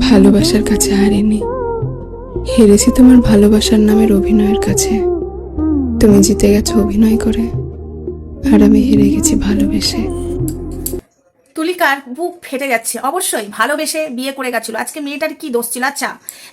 ভালোবাসার কাছে হারেনি। হেরেছি তোমার ভালোবাসার নামের অভিনয়ের কাছে। তুমি জিতে গেছো অভিনয় করে। আর আমি হেরে গেছি ভালোবেসে। তুলিকার বুক ফেটে যাচ্ছে। অবশ্যই ভালোবেসে বিয়ে করে গেছিল। আজকে মেয়েটার কি দোষ ছিল? আচ্ছা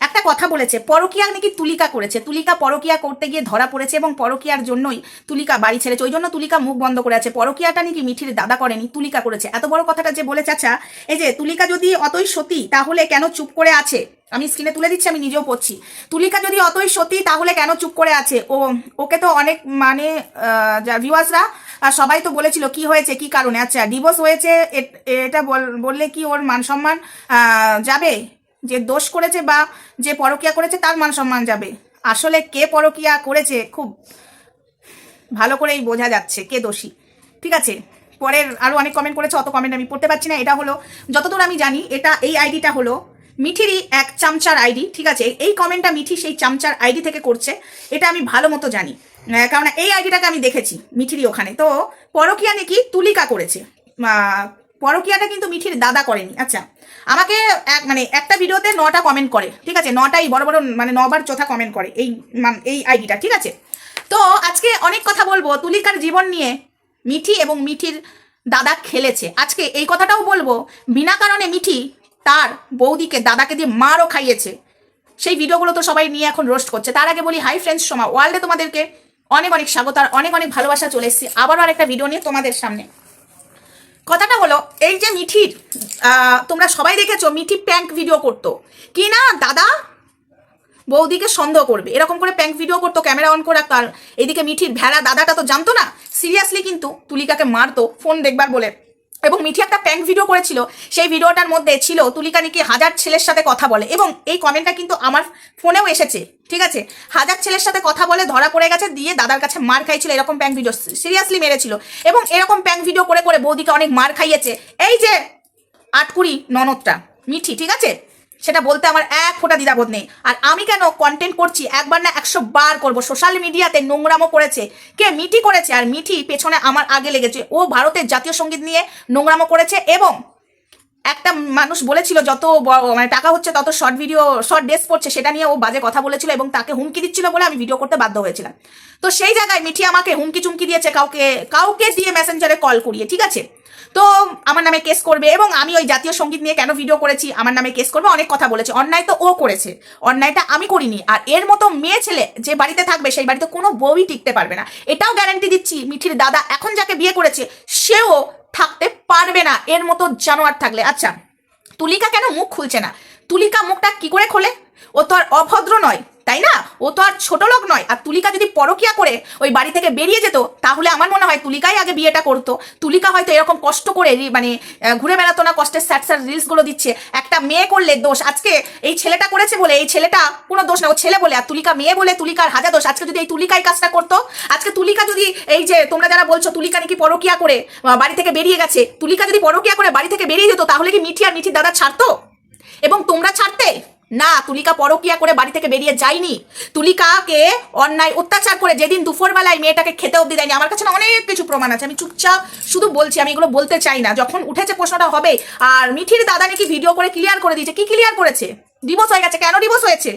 একটা কথা বলেছে পরকিয়া নাকি তুলিকা করেছে? তুলিকা পরকিয়া করতে গিয়ে ধরা পড়েছে এবং পরকিয়ার জন্যই তুলিকা বাড়ি ছেড়েছে। ওই জন্য তুলিকা মুখ বন্ধ করে আছে। পরকিয়াটা নাকি মিঠির দাদা করেনি, তুলিকা করেছে। এত বড় কথাটা যে বলেছে আচ্ছা এই যে তুলিকা যদি অতই সতী, তাহলে কেন চুপ করে আছে? আমি স্ক্রিনে তুলে দিচ্ছি, আমি নিজেও পড়ছি। তুলিকা যদি অতই সত্যি তাহলে কেন চুপ করে আছে? ও, ওকে তো অনেক মানে ভিউয়ার্সরা সবাই তো বলেছিল কি হয়েছে, কি কারণে? আচ্ছা ডিভোর্স হয়েছে, এটা বল- বললে কি ওর মান সম্মান যাবে? যে দোষ করেছে বা যে পরকিয়া করেছে, তার মান সম্মান যাবে। আসলে কে পরকিয়া করেছে, খুব ভালো করেই বোঝা যাচ্ছে কে দোষী। ঠিক আছে? পরের আরও অনেক কমেন্ট করেছে, অত কমেন্ট আমি পড়তে পারছি না। এটা হলো, যতদূর আমি জানি, এটা, এই আইডিটা হলো মিঠিরই এক চামচার আইডি, ঠিক আছে? এই কমেন্টটা মিঠি সেই চামচার আইডি থেকে করছে, এটা আমি ভালো মতো জানি। কারণ এই আইডিটাকে আমি দেখেছি মিঠিরই ওখানে। তো পরকিয়া নাকি তুলিকা করেছে। পরকিয়াটা কিন্তু মিঠির দাদা করেনি। আচ্ছা আমাকে এক মানে একটা ভিডিওতে নটা কমেন্ট করে, ঠিক আছে? নটাই বড় বড় মানে নবার চোথা কমেন্ট করে এই, মান- এই আইডিটা, ঠিক আছে? তো আজকে অনেক কথা বলব তুলিকার জীবন নিয়ে মিঠি এবং মিঠির দাদা খেলেছে। আজকে এই কথাটাও বলব, বিনা কারণে মিঠি তার বৌদিকে, দাদাকে দিয়ে মারও খাইয়েছে। সেই ভিডিওগুলো তো সবাই নিয়ে এখন রোস্ট করছে। তার আগে বলি হাই ফ্রেন্ডস সোমা ওয়ার্ল্ডে তোমাদেরকে অনেক অনেক স্বাগত আর অনেক অনেক ভালোবাসা চলে এসেছি। আবারও আরেকটা ভিডিও নিয়ে তোমাদের সামনে। কথাটা হলো, এই যে মিঠির তোমরা সবাই দেখেছ, মিঠি প্যাঙ্ক ভিডিও করতো। কি না, দাদা? বৌদিকে সন্দেহ করবে। এরকম করে প্যাঙ্ক ভিডিও করতো ক্যামেরা অন করে তার এদিকে মিঠির ভেড়া, দাদাটা তো জানতো না। সিরিয়াসলি কিন্তু তুলিকাকে মারতো ফোন দেখবার বলে। এবং মিঠি একটা প্যাঙ্ক ভিডিও করেছিল। সেই ভিডিওটার মধ্যে ছিল, তুলিকা নাকি হাজার ছেলের সাথে কথা বলে এবং এই কমেন্টটা কিন্তু আমার ফোনেও এসেছে, ঠিক আছে? হাজার ছেলের সাথে কথা বলে ধরা পড়ে গেছে, দিয়ে দাদার কাছে মার খাইছিল এরকম প্যাঙ্ক ভিডিও সিরিয়াসলি মেরেছিল। এবং এরকম প্যাঙ্ক ভিডিও করে করে বৌদিকে অনেক মার খাইয়েছে। এই যে আটকুড়ি ননদটা, মিঠি, ঠিক আছে? সেটা বলতে আমার এক ফোঁটা দ্বিধাবোধ নেই। আর আমি কেন কন্টেন্ট করছি? একবার না একশো বার করব। সোশ্যাল মিডিয়াতে নোংরামো করেছে। কে মিঠি করেছে? আর মিঠি পেছনে আমার আগে লেগেছে। ও ভারতের জাতীয় সংগীত নিয়ে নোংরামো করেছে এবং একটা মানুষ বলেছিল, যত মানে টাকা হচ্ছে তত শর্ট ভিডিও শর্ট ড্রেস পড়ছে, সেটা নিয়ে ও বাজে কথা বলেছিল এবং তাকে হুমকি দিচ্ছিল বলে আমি ভিডিও করতে বাধ্য হয়েছিলাম। তো সেই জায়গায় মিঠি আমাকে হুমকি চুমকি দিয়েছে, কাউকে কাউকে দিয়ে মেসেঞ্জারে কল করিয়ে, ঠিক আছে? তো আমার নামে কেস করবে এবং আমি ওই জাতীয় সংগীত নিয়ে কেন ভিডিও করেছি? আমার নামে কেস করবে, অনেক কথা বলেছে। অন্যায় তো ও করেছে। অন্যায়টা আমি করিনি। আর এর মতো মেয়ে ছেলে যে বাড়িতে থাকবে, সেই বাড়িতে কোনো বউই টিকতে পারবে না। এটাও গ্যারান্টি দিচ্ছি, মিঠির দাদা এখন যাকে বিয়ে করেছে, সেও থাকতে পারবে না। এর মতো জানোয়ার থাকলে। আচ্ছা তুলিকা কেন মুখ খুলছে না? তুলিকা মুখটা কি করে খোলে? ও তো আর অভদ্র নয়। তাই না? ও তো আর ছোট লোক নয়। আর তুলিকা যদি পরকিয়া করে ওই বাড়ি থেকে বেরিয়ে যেত, তাহলে আমার মনে হয় তুলিকাই আগে বিয়েটা করতো। তুলিকা হয়তো এরকম কষ্ট করে মানে ঘুরে বেড়াতো না, কষ্টের স্যাট স্যাট রিলসগুলো দিচ্ছে। একটা মেয়ে করলে দোষ। আজকে এই ছেলেটা করেছে বলে, এই ছেলেটা কোনো দোষ না, ও ছেলে বলে। আর তুলিকা মেয়ে বলে তুলিকার হাজার দোষ। আজকে যদি এই তুলিকাই কাজটা করতো, আজকে তুলিকা যদি এই যে তোমরা যারা বলছো তুলিকা নাকি পরকিয়া করে বাড়ি থেকে বেরিয়ে গেছে, তুলিকা যদি পরকিয়া করে বাড়ি থেকে বেরিয়ে যেত, তাহলে কি মিঠি আর মিঠির দাদা ছাড়তো? এবং তোমরা ছাড়তে? না, তুলিকা পরকিয়া করে বাড়ি থেকে বেরিয়ে যায়নি। তুলিকাকে অন্যায় অত্যাচার করে যেদিন দুপুরবেলায় মেয়েটাকে খেতে অব্দি দেয়নি, আমার কাছে না অনেক কিছু প্রমাণ আছে, আমি চুপচাপ শুধু বলছি, আমি এগুলো বলতে চাই না। যখন উঠেছে প্রশ্নটা হবে, আর মিঠির দাদা নাকি ভিডিও করে ক্লিয়ার করে দিয়েছে, কি ক্লিয়ার করেছে? ডিভোর্স হয়ে গেছে, কেন ডিভোর্স হয়েছে?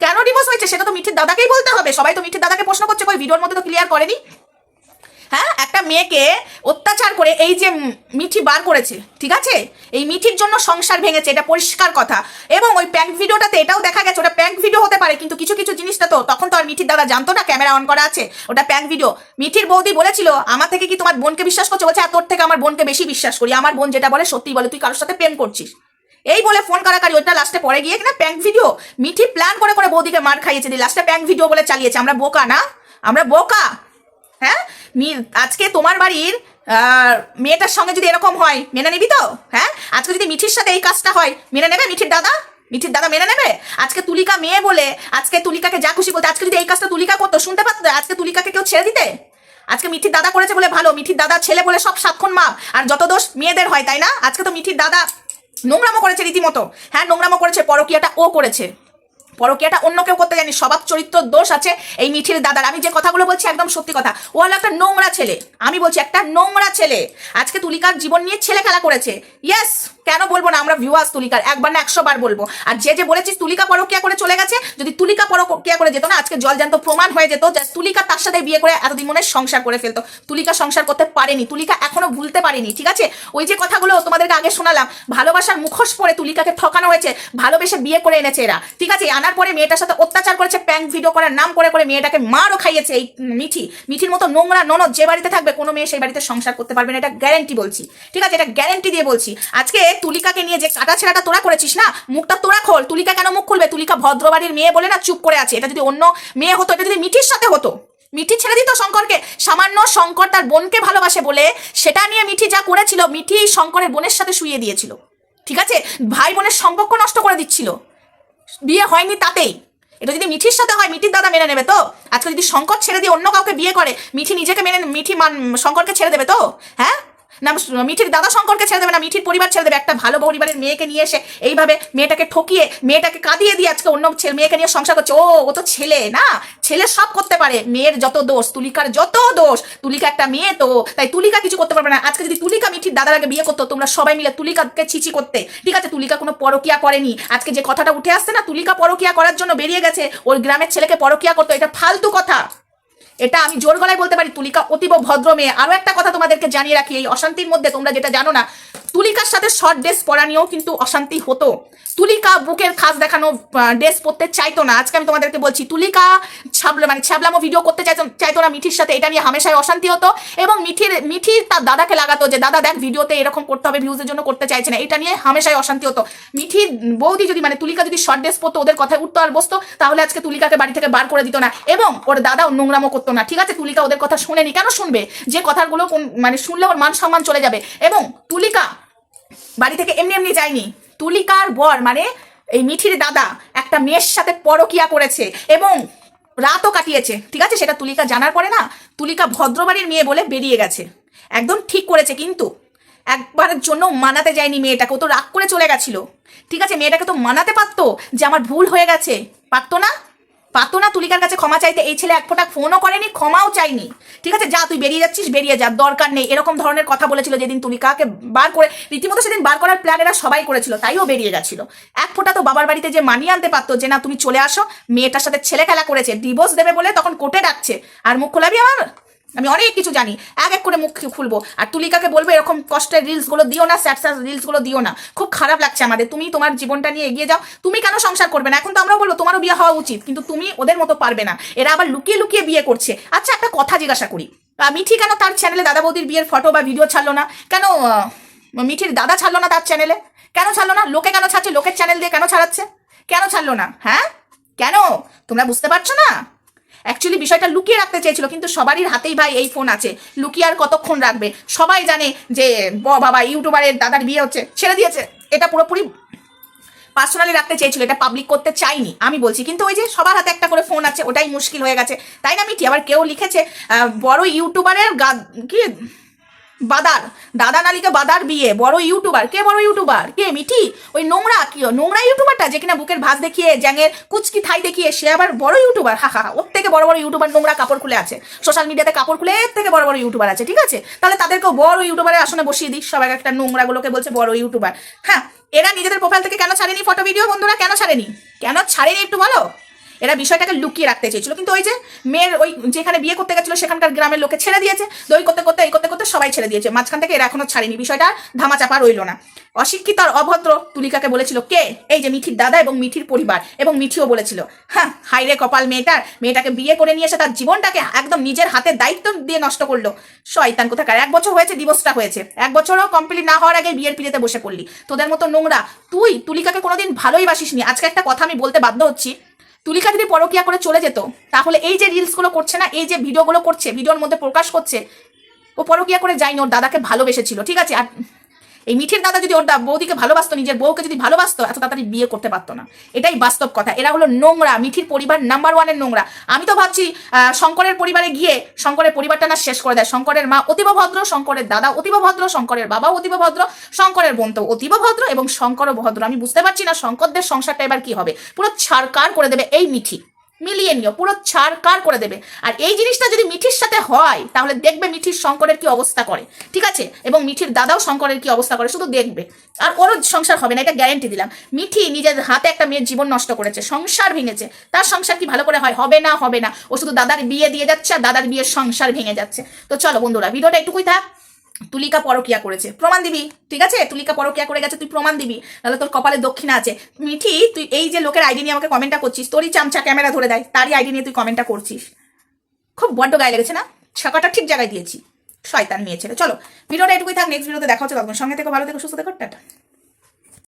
কেন ডিভোর্স হয়েছে? সেটা তো মিঠির দাদাকেই বলতে হবে, সবাই তো মিঠির দাদাকে প্রশ্ন করছে, কই, ভিডিওর মধ্যে তো ক্লিয়ার করেনি? হ্যাঁ একটা মেয়েকে অত্যাচার করে এই যে মিঠি বার করেছে ঠিক আছে? এই মিঠির জন্য সংসার ভেঙেছে এটা পরিষ্কার কথা। এবং ওই প্যাঙ্ক ভিডিওটাতে এটাও দেখা গেছে ওটা প্যাঙ্ক ভিডিও হতে পারে কিন্তু কিছু কিছু জিনিসটা তো তখন তো আর মিঠির দাদা জানতো না ক্যামেরা অন করা আছে ওটা প্যাঙ্ক ভিডিও মিঠির বৌদি বলেছিল আমার থেকে কি তোমার বোনকে বিশ্বাস করছ? বলছে "হ্যাঁ, তোর থেকে আমার বোনকে বেশি বিশ্বাস করি। আমার বোন যেটা বলে সত্যি বলে তুই কারোর সাথে প্রেম করছিস। এই বলে ফোন কারাকারি ওটা লাস্টে পরে গিয়ে কিনা প্যাঙ্ক ভিডিও মিঠি প্ল্যান করে করে বৌদিকে মার খাইয়েছে দিয়ে লাস্টে প্যাঙ্ক ভিডিও বলে চালিয়েছে আমরা বোকা না? আমরা বোকা? হ্যাঁ? আজকে তোমার বাড়ির মেয়েটার সঙ্গে যদি এরকম হয়, মেনে নিবি তো? হ্যাঁ? আজকে যদি মিঠির সাথে এই কাজটা হয়, মেনে নেবে মিঠির দাদা? মিঠির দাদা মেনে নেবে? আজকে তুলিকা মেয়ে বলে, আজকে তুলিকাকে যা খুশি বলতে, আজকে যদি এই কাজটা তুলিকা করতো, শুনতে পারতো আজকে তুলিকাকে কেউ ছেড়ে দিতে? আজকে মিঠির দাদা করেছে বলে ভালো, মিঠির দাদা ছেলে বলে সব সাক্ষণ মাপ। আর যত দোষ মেয়েদের হয়, তাই না? আজকে তো মিঠির দাদা নোংরামো করেছে রীতিমতো। হ্যাঁ নোংরামো করেছে, পরকিয়াটা ও করেছে। পরকিয়াটা অন্য কেউ করতে জানি, স্বভাব, চরিত্র, দোষ আছে এই মিঠির দাদার। আমি যে কথাগুলো বলছি একদম সত্যি কথা। ও হলো একটা নোংরা ছেলে। আমি বলছি, একটা নোংরা ছেলে। আজকে তুলিকার জীবন নিয়ে ছেলে খেলা করেছে। ইয়েস কেন বলব না? আমরা ভিউয়ার্স তুলিকার। একবার না একশো বার বলব। আর যে যে বলেছিস তুলিকা পরকিয়া করে চলে গেছে, যদি তুলিকা পরকিয়া করে যেত না, আজকে জলজান্ত প্রমাণ হয়ে যেত যে তুলিকা তার সাথে বিয়ে করে এতদিন মনে সংসার করে ফেলতো। তুলিকা সংসার করতে পারেনি। তুলিকা এখনও ভুলতে পারেনি, ঠিক আছে? ওই যে কথাগুলো তোমাদেরকে আগে শোনালাম, ভালোবাসার মুখোশ পরে তুলিকাকে ঠকানো হয়েছে, ভালোবেসে বিয়ে করে এনেছে এরা, ঠিক আছে? আনার পরে মেয়েটার সাথে অত্যাচার করেছে প্যাঙ্ক ভিডিও করার নাম করে করে মেয়েটাকে মারও খাইয়েছে এই মিঠি। মিঠির মতো নোংরা ননদ যে বাড়িতে থাকবে, কোনো মেয়ে সেই বাড়িতে সংসার করতে পারবে না, এটা গ্যারেন্টি বলছি, ঠিক আছে? এটা গ্যারেন্টি দিয়ে বলছি। আজকে তুলিকাকে নিয়ে যে কাটা ছেঁড়াটা তোরা করেছিস না, মুখটা তোরা খোল। তুলিকা কেন মুখ খুলবে? তুলিকা ভদ্রবাড়ির মেয়ে বলে না চুপ করে আছে? এটা যদি অন্য মেয়ে হতো, এটা যদি মিঠির সাথে হতো? মিঠি ছেড়ে দিত শঙ্করকে? সামান্য শঙ্কর তার বোনকে ভালোবাসে বলে সেটা নিয়ে মিঠি যা করেছিল, মিঠি শঙ্করের বোনের সাথে শুয়ে দিয়েছিল। ঠিক আছে? ভাই বোনের সম্পর্ক নষ্ট করে দিচ্ছিল। বিয়ে হয়নি তাতেই। এটা যদি মিঠির সাথে হয়, মিঠির দাদা মেনে নেবে তো? আজকে যদি শঙ্কর ছেড়ে দিয়ে অন্য কাউকে বিয়ে করে, মিঠি নিজেকে মেনে, মিঠি মান, শঙ্করকে ছেড়ে দেবে তো? হ্যাঁ? না মিঠির দাদা শঙ্করকে ছেড়ে দেবে না, মিঠির পরিবার ছেড়ে দেবে। একটা ভালো পরিবারের মেয়েকে নিয়ে এসে এইভাবে মেয়েটাকে ঠকিয়ে, মেয়েটাকে কাঁদিয়ে দিয়ে আজকে অন্য ছেলে, মেয়েকে নিয়ে সংসার করছে। ও ও তো ছেলে না? ছেলে সব করতে পারে। মেয়ের যত দোষ, তুলিকার যত দোষ, তুলিকা একটা মেয়ে তো, তাই তুলিকা কিছু করতে পারবে না। আজকে যদি তুলিকা মিঠির দাদার আগে বিয়ে করতো, তোমরা সবাই মিলে তুলিকাকে ছিচি করতে। ঠিক আছে, তুলিকা কোনো পরকিয়া করেনি। আজকে যে কথাটা উঠে আসছে না, তুলিকা পরকিয়া করার জন্য বেরিয়ে গেছে ওর গ্রামের ছেলেকে পরকিয়া করতো, এটা ফালতু কথা। এটা আমি জোর গলায় বলতে পারি, তুলিকা অতীব ভদ্র মেয়ে। আরও একটা কথা তোমাদেরকে জানিয়ে রাখি, এই অশান্তির মধ্যে তোমরা যেটা জানো না তুলিকার সাথে শর্ট ড্রেস পরা নিয়েও কিন্তু অশান্তি হতো। তুলিকা বুকের খাস দেখানো ড্রেস পরতে চাইতো না। আজকে আমি তোমাদেরকে বলছি, তুলিকা ছাবলা মানে ছ্যাবলামো ভিডিও করতে চাইতো চাইতো না মিঠির সাথে। এটা নিয়ে হামেশাই অশান্তি হতো এবং মিঠির মিঠি তার দাদাকে লাগাতো যে, দাদা, দেখ ভিডিওতে এরকম করতে হবে ভিউজের জন্য করতে চাইছে না। এটা নিয়ে হামেশাই অশান্তি হতো। মিঠি, বৌদি যদি মানে তুলিকা যদি শর্ট ড্রেস পরতো, ওদের কথায় উঠতো আর বসতো, তাহলে আজকে তুলিকাকে বাড়ি থেকে বার করে দিত না। এবং ওর দাদাও নোংরামো করতো না। ঠিক আছে? তুলিকা ওদের কথা শুনেনি। কেন শুনবে? যে কথাগুলো কোন- মানে শুনলে ওর মান সম্মান চলে যাবে। এবং তুলিকা বাড়ি থেকে এমনি এমনি যায়নি। তুলিকার বর মানে এই মিঠির দাদা, একটা মেয়ের সাথে পরকিয়া করেছে এবং রাতও কাটিয়েছে। ঠিক আছে? সেটা তুলিকা জানার পরে না, তুলিকা ভদ্রবাড়ির মেয়ে বলে বেরিয়ে গেছে। একদম ঠিক করেছে কিন্তু। একবারের জন্য মানাতে যায়নি মেয়েটাকে। ও তো রাগ করে চলে গেছিল। ঠিক আছে? মেয়েটাকে তো মানাতে পারতো যে আমার ভুল হয়ে গেছে। পারতো না? পারতো না তুলিকার কাছে ক্ষমা চাইতে এই ছেলে এক ফোঁটা ফোনও করেনি, ক্ষমাও চাইনি। ঠিক আছে? যা, তুই বেরিয়ে যাচ্ছিস, বেরিয়ে যা, দরকার নেই। এরকম ধরনের কথা বলেছিল যেদিন তুলিকাকে বার করে, রীতিমতো সেদিন বার করার প্ল্যান এরা সবাই করেছিল তাইও বেরিয়ে গেছিল। এক ফোঁটা তো বাবার বাড়িতে যে মানিয়ে আনতে পারতো যে, না, তুমি চলে আসো, মেয়েটার সাথে ছেলে খেলা করেছে ডিভোর্স দেবে বলে তখন কোর্টে ডাকছে। আর মুখ খোলাবি আমার? আমি অনেক কিছু জানি। এক এক করে মুখ খুলবো। আর তুলিকাকে বলব, এরকম কষ্টের রিলসগুলো দিও না স্যাড স্যাড রিলসগুলো দিও না। খুব খারাপ লাগছে আমাদের। তুমি তোমার জীবনটা নিয়ে এগিয়ে যাও। তুমি কেন সংসার করবে না? এখন তো আমরা বলব, তোমারও বিয়ে হওয়া উচিত। কিন্তু তুমি ওদের মতো পারবে না। এরা আবার লুকিয়ে লুকিয়ে বিয়ে করছে। আচ্ছা একটা কথা জিজ্ঞাসা করি। মিঠি কেন তার চ্যানেলে দাদা বৌদির বিয়ের ফটো বা ভিডিও ছাড়লো না? কেন মিঠির দাদা ছাড়লো না তার চ্যানেলে কেন ছাড়লো না? লোকে কেন ছাড়ছে? লোকের চ্যানেল দিয়ে কেন ছাড়াচ্ছে? কেন ছাড়লো না? হ্যাঁ? কেন? তোমরা বুঝতে পারছ না? অ্যাকচুয়ালি বিষয়টা লুকিয়ে রাখতে চেয়েছিল, কিন্তু সবারই হাতেই ভাই এই ফোন আছে। লুকিয়ে আর কতক্ষণ রাখবে? সবাই জানে যে, ব- বাবা ইউটিউবারের দাদার বিয়ে হচ্ছে, ছেড়ে দিয়েছে। এটা পুরোপুরি পার্সোনালি রাখতে চেয়েছিল, এটা পাবলিক করতে চাইনি, আমি বলছি। কিন্তু ওই যে সবার হাতে একটা করে ফোন আছে, ওটাই মুশকিল হয়ে গেছে। তাই না মিটি আবার কেউ লিখেছে বড় ইউটিউবারের গা- কি? বাদার দাদা নালিকা বাদার বিয়ে বড় ইউটিউবার। কে বড় ইউটিউবার? কে মিঠি? ওই নোংরা কি নোংরা ইউটিউবারটা যে কিনা বুকের ভাঁজ দেখিয়ে জ্যাঙের কুচকি থাই দেখিয়ে সে আবার বড় ইউটিউবার। হা হা হা, ওর থেকে বড় বড় ইউটিউবার নোংরা কাপড় খুলে আছে। সোশ্যাল মিডিয়াতে কাপড় খুলে এর থেকে বড় বড় ইউটিউবার আছে ঠিক আছে? তাহলে তাদেরকেও বড় ইউটিউবারের আসনে বসিয়ে দিই। সবাই একটা নোংরাগুলোকে বলছে বড় ইউটিউবার। হ্যাঁ এরা নিজেদের প্রোফাইল থেকে কেন ছাড়েনি ফটো ভিডিও বন্ধুরা কেন ছাড়েনি? কেন ছাড়েনি একটু বলো? এরা বিষয়টাকে লুকিয়ে রাখতে চেয়েছিল। কিন্তু ওই যে মেয়ের ওই যেখানে বিয়ে করতে গেছিল, সেখানকার গ্রামের লোকে ছেড়ে দিয়েছে। দই করতে করতে, এই করতে করতে সবাই ছেড়ে দিয়েছে। মাঝখান থেকে এরা এখনও ছাড়েনি। বিষয়টা ধামাচাপা রইল না। অশিক্ষিত আর অভদ্র তুলিকাকে বলেছিল, কে? এই যে মিঠির দাদা এবং মিঠির পরিবার এবং মিঠিও বলেছিল। হ্যাঁ হাইরে কপাল মেয়েটার। মেয়েটাকে বিয়ে করে নিয়ে এসে তার জীবনটাকে একদম নিজের হাতে দায়িত্ব দিয়ে নষ্ট করল। শয়তান কোথাকার? এক বছর হয়েছে ডিভোর্সটা হয়েছে। এক বছরও কমপ্লিট না হওয়ার আগে বিয়ের পিড়িতে বসে পড়লি। তোদের মতো নোংরা। তুই তুলিকাকে কোনোদিন ভালোই বাসিসনি। আজকে একটা কথা আমি বলতে বাধ্য হচ্ছি। তুলিকা যদি পরকিয়া করে চলে যেত, তাহলে এই যে রিলসগুলো করছে না, এই যে ভিডিওগুলো করছে, ভিডিওর মধ্যে প্রকাশ করছে, ও পরকিয়া করে যায়নি, ওর দাদাকে ভালোবেসেছিল, ঠিক আছে? আর এই মিঠির দাদা যদি ওর বৌদিকে ভালোবাসতো, নিজের বউকে যদি ভালোবাসতো, এত তাড়াতাড়ি বিয়ে করতে পারতো না। এটাই বাস্তব কথা। এরা হলো নোংরা, মিঠির পরিবার নাম্বার ওয়ানের নোংরা। আমি তো ভাবছি শঙ্করের পরিবারে গিয়ে শঙ্করের পরিবারটা না শেষ করে দেয়। শঙ্করের মা অতীব ভদ্র, শঙ্করের দাদা অতীব ভদ্র, শঙ্করের বাবা অতীব ভদ্র, শঙ্করের বোন তো অতীব ভদ্র এবং শঙ্করও ভদ্র। আমি বুঝতে পারছি না শঙ্করদের সংসারটা এবার কি হবে। পুরো ছাড়কার করে দেবে এই মিঠি। মিলিয়ে নিও, পুরো ছাড় কার করে দেবে। আর এই জিনিসটা যদি মিঠির সাথে হয়, তাহলে দেখবে মিঠির শঙ্করের কি অবস্থা করে। ঠিক আছে? এবং মিঠির দাদাও শঙ্করের কি অবস্থা করে, শুধু দেখবে। আর ওরও সংসার হবে না, এটা গ্যারেন্টি দিলাম। মিঠি নিজের হাতে একটা মেয়ের জীবন নষ্ট করেছে, সংসার ভেঙেছে। তার সংসার কি ভালো করে হয়? হবে না হবে না। ও শুধু দাদার বিয়ে দিয়ে যাচ্ছে, আর দাদার বিয়ের সংসার ভেঙে যাচ্ছে। তো চলো বন্ধুরা, ভিডিওটা একটুকুই থাক। তুলিকা পরকিয়া করেছে। প্রমাণ দিবি, ঠিক আছে? তুলিকা পরকিয়া করে গেছে, তুই প্রমাণ দিবি। তাহলে তোর কপালে দক্ষিণা আছে। মিঠি, তুই এই যে লোকের আইডি নিয়ে আমাকে কমেন্টটা করছিস, তোরই চামচা ক্যামেরা ধরে দেয়, তারই আইডি নিয়ে তুই কমেন্টটা করছিস। খুব বড্ড গায়ে লেগেছে না? ছাকাটা ঠিক জায়গায় দিয়েছি। শয়তান মেয়ে ছেলে। চলো, ভিডিওটা এটুকুই থাক নেক্সট ভিডিওতে দেখা হচ্ছে। তখন সঙ্গে থেকে, ভালো থেকে, সুস্থ থেকো, টাটা।